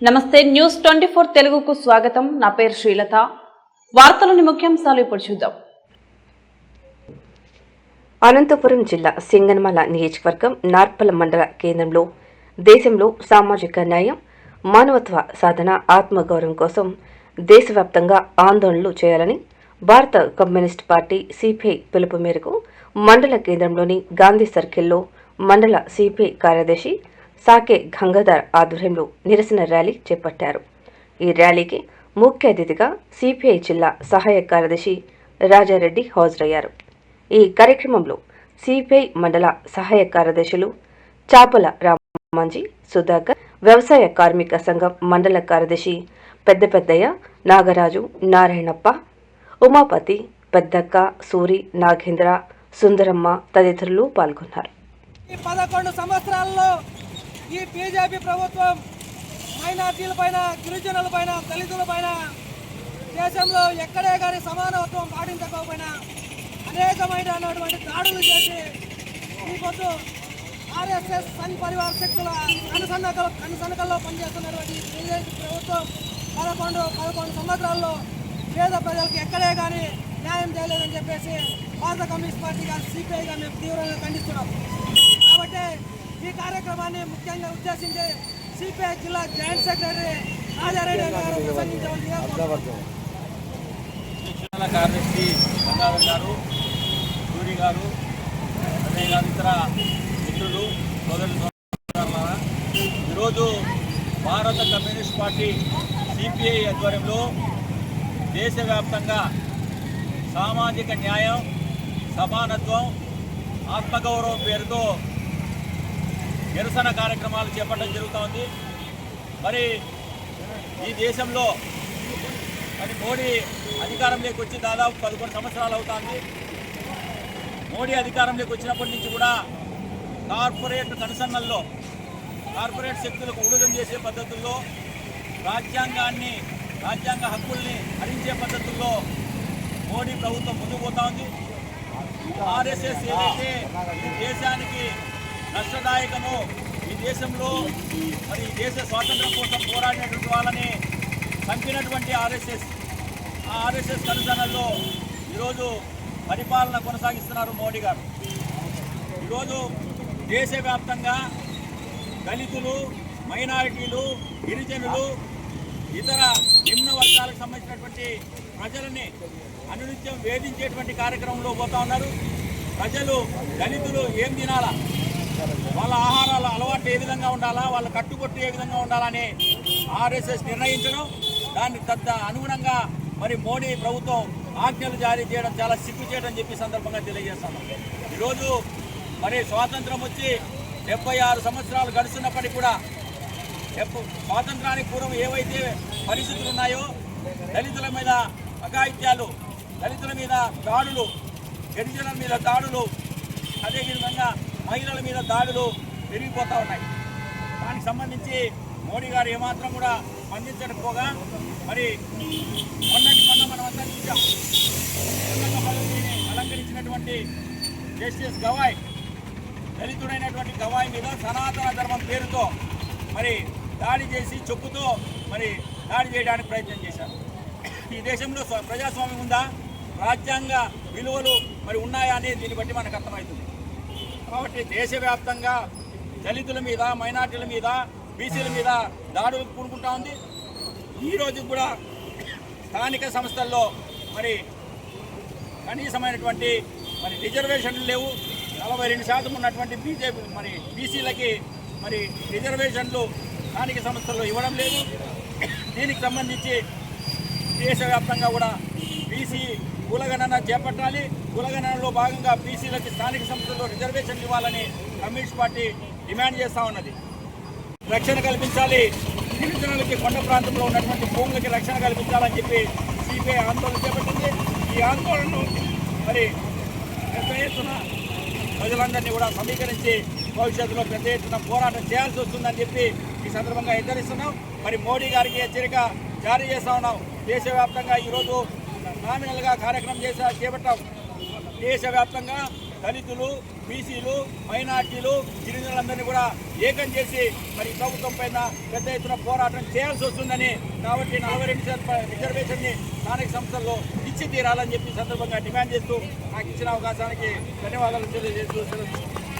నమస్తే news twenty four తెలుగుకు స్వాగతం. నా పేరు శ్రీలత. వార్తలోని ముఖ్యాంశాలు ఇప్పుడు చూద్దాం. అనంతపురం జిల్లా సింగనమల నియోజకవర్గం నార్పల మండల కేంద్రంలో దేశంలో సామాజిక న్యాయం మానవత్వ సాధన ఆత్మగౌరవం కోసం దేశవ్యాప్తంగా ఆందోళనలు చేయాలని భారత కమ్యూనిస్ట్ పార్టీ సిపిఐ పిలుపు మేరకు మండల కేంద్రంలోని గాంధీ సర్కిల్లో మండల సిపిఐ కార్యదర్శి సాకే గంగాధర్ ఆధ్వర్యంలో నిరసన ర్యాలీ చేపట్టారు. ఈ ర్యాలీకి ముఖ్య అతిథిగా సిపిఐ జిల్లా సహాయ కార్యదర్శి రాజారెడ్డి హాజరయ్యారు. ఈ కార్యక్రమంలో సిపిఐ మండల సహాయ కార్యదర్శులు చాపల రామంజీ సుధాకర్ వ్యవసాయ కార్మిక సంఘం మండల కార్యదర్శి పెద్ద పెద్దయ్య నాగరాజు నారాయణప్ప ఉమాపతి పెద్దక్క సూరి నాగేంద్ర సుందరమ్మ తదితరులు పాల్గొన్నారు. పదకొండు సంవత్సరాల్లో ఈ బీజేపీ ప్రభుత్వం మైనార్టీల పైన గిరిజనుల పైన దళితుల పైన దేశంలో ఎక్కడే కానీ సమానత్వం పాటించకపోయినా అనేకమైనటువంటి దాడులు చేసి ఈ పొద్దు ఆర్ఎస్ఎస్ సంఘ్ పరివార శక్తుల కనుసన్నకల కనుసన్నకల్లో పనిచేస్తున్నటువంటి బీజేపీ ప్రభుత్వం పదకొండు పదకొండు సంవత్సరాల్లో పేద ప్రజలకు ఎక్కడే కానీ న్యాయం చేయలేదని చెప్పేసి భారత కమ్యూనిస్ట్ పార్టీగా సిపిఐగా మేము తీవ్రంగా ఖండిస్తున్నాం. ఈ కార్యక్రమాన్ని ముఖ్యంగా ఉద్దేశించి సిపిఐ జిల్లా జాయింట్ సెక్రటరీ రాజారెడ్డి గారు ప్రసంగించవలసిందిగా కార్యదర్శి గంగాధర్ గారు సూరి గారు అదేవిధంగా ఇతర మిత్రులు సోదరులు ఈరోజు భారత కమ్యూనిస్ట్ పార్టీ సిపిఐ ఆధ్వర్యంలో దేశవ్యాప్తంగా సామాజిక న్యాయం సమానత్వం ఆత్మగౌరవం పేరుతో నిరసన కార్యక్రమాలు చేపట్టడం జరుగుతోంది. మరి ఈ దేశంలో మరి మోడీ అధికారంలోకి వచ్చి దాదాపు పదకొండు సంవత్సరాలు అవుతుంది. మోడీ అధికారంలోకి వచ్చినప్పటి నుంచి కూడా కార్పొరేట్ కనుసన్నల్లో కార్పొరేట్ శక్తులకు ఊడగం చేసే పద్ధతుల్లో రాజ్యాంగాన్ని రాజ్యాంగ హక్కుల్ని హరించే పద్ధతుల్లో మోడీ ప్రభుత్వం ముందుకు పోతా ఉంది ఆర్ఎస్ఎస్ ఏదైతే ఈ దేశానికి నష్టదాయకము ఈ దేశంలో మరి ఈ దేశ స్వాతంత్రం కోసం పోరాడినటువంటి వాళ్ళని చంపినటువంటి ఆర్ఎస్ఎస్. ఆ ఆర్ఎస్ఎస్ కనుసనల్లో ఈరోజు పరిపాలన కొనసాగిస్తున్నారు మోడీ గారు. ఈరోజు దేశవ్యాప్తంగా దళితులు మైనారిటీలు గిరిజనులు ఇతర నిమ్న వర్గాలకు సంబంధించినటువంటి ప్రజలని అనునిత్యం వేధించేటువంటి కార్యక్రమంలో పోతా ఉన్నారు. ప్రజలు దళితులు ఏం తినాలా? వాళ్ళ ఆహారాల అలవాటు ఏ విధంగా ఉండాలా వాళ్ళ కట్టుబొట్టు ఏ విధంగా ఉండాలని ఆర్ఎస్ఎస్ నిర్ణయించడం దాన్ని తద్ద అనుగుణంగా మరి మోడీ ప్రభుత్వం ఆజ్ఞలు జారీ చేయడం చాలా సిగ్గు చేయడం చెప్పి సందర్భంగా తెలియజేస్తున్నాం ఈరోజు మరి స్వాతంత్రం వచ్చి డెబ్బై ఆరు సంవత్సరాలు గడుస్తున్నప్పటికీ కూడా స్వాతంత్రానికి పూర్వం ఏవైతే పరిస్థితులు ఉన్నాయో దళితుల మీద అఘాయిత్యాలు దళితుల మీద దాడులు గిరిజనుల మీద దాడులు అదేవిధంగా మహిళల మీద దాడులు పెరిగిపోతూ ఉన్నాయి. దానికి సంబంధించి మోడీ గారు ఏమాత్రం కూడా స్పందించకపోగా మరి మొన్నటి మొన్న మనం అంతా చూసాం అలంకరించినటువంటి జస్టిస్ గవాయ్ దళితుడైనటువంటి గవాయ్ మీద సనాతన ధర్మం పేరుతో మరి దాడి చేసి చెప్పుతో మరి దాడి చేయడానికి ప్రయత్నం చేశారు. ఈ దేశంలో ప్రజాస్వామ్యం ఉందా? రాజ్యాంగ విలువలు మరి ఉన్నాయా అనేది దీన్ని బట్టి మనకు అర్థమవుతుంది. కాబట్టి దేశవ్యాప్తంగా దళితుల మీద మైనార్టీల మీద బీసీల మీద దాడులు కూడుకుంటా ఉంది. ఈ రోజు కూడా స్థానిక సంస్థల్లో మరి కనీసమైనటువంటి మరి రిజర్వేషన్లు లేవు. నలభై రెండు శాతం ఉన్నటువంటి బీజేపీ మరి బీసీలకి మరి రిజర్వేషన్లు స్థానిక సంస్థల్లో ఇవ్వడం లేదు. దీనికి సంబంధించి దేశవ్యాప్తంగా కూడా బీసీ కులగణన చేపట్టాలి. కులగణనలో భాగంగా బీసీలకి స్థానిక సంస్థల్లో రిజర్వేషన్ ఇవ్వాలని కమ్యూనిస్ట్ పార్టీ డిమాండ్ చేస్తూ ఉన్నది. రక్షణ కల్పించాలి. గిరిజనులకి కొండ ప్రాంతంలో ఉన్నటువంటి భూములకి రక్షణ కల్పించాలని చెప్పి సిపిఐ ఆందోళన చేపట్టింది. ఈ ఆందోళనను మరి పెద్ద ఎత్తున ప్రజలందరినీ కూడా సమీకరించి భవిష్యత్తులో పెద్ద ఎత్తున పోరాటం చేయాల్సి వస్తుందని చెప్పి ఈ సందర్భంగా హెచ్చరిస్తున్నాం. మరి మోడీ గారికి హెచ్చరిక జారీ చేస్తా ఉన్నాం. దేశవ్యాప్తంగా ఈరోజు నామినల్గా కార్యక్రమం చేసే చేపట్టాం. దేశవ్యాప్తంగా దళితులు బీసీలు మైనార్టీలు గిరిజనులందరినీ కూడా ఏకం చేసి మరి ప్రభుత్వం పైన పెద్ద ఎత్తున పోరాటం చేయాల్సి వస్తుందని కాబట్టి నలభై రెండు రిజర్వేషన్ని స్థానిక సంస్థల్లో ఇచ్చి తీరాలని చెప్పి సందర్భంగా డిమాండ్ చేస్తూ నాకు ఇచ్చిన అవకాశానికి ధన్యవాదాలు తెలియజేస్తూ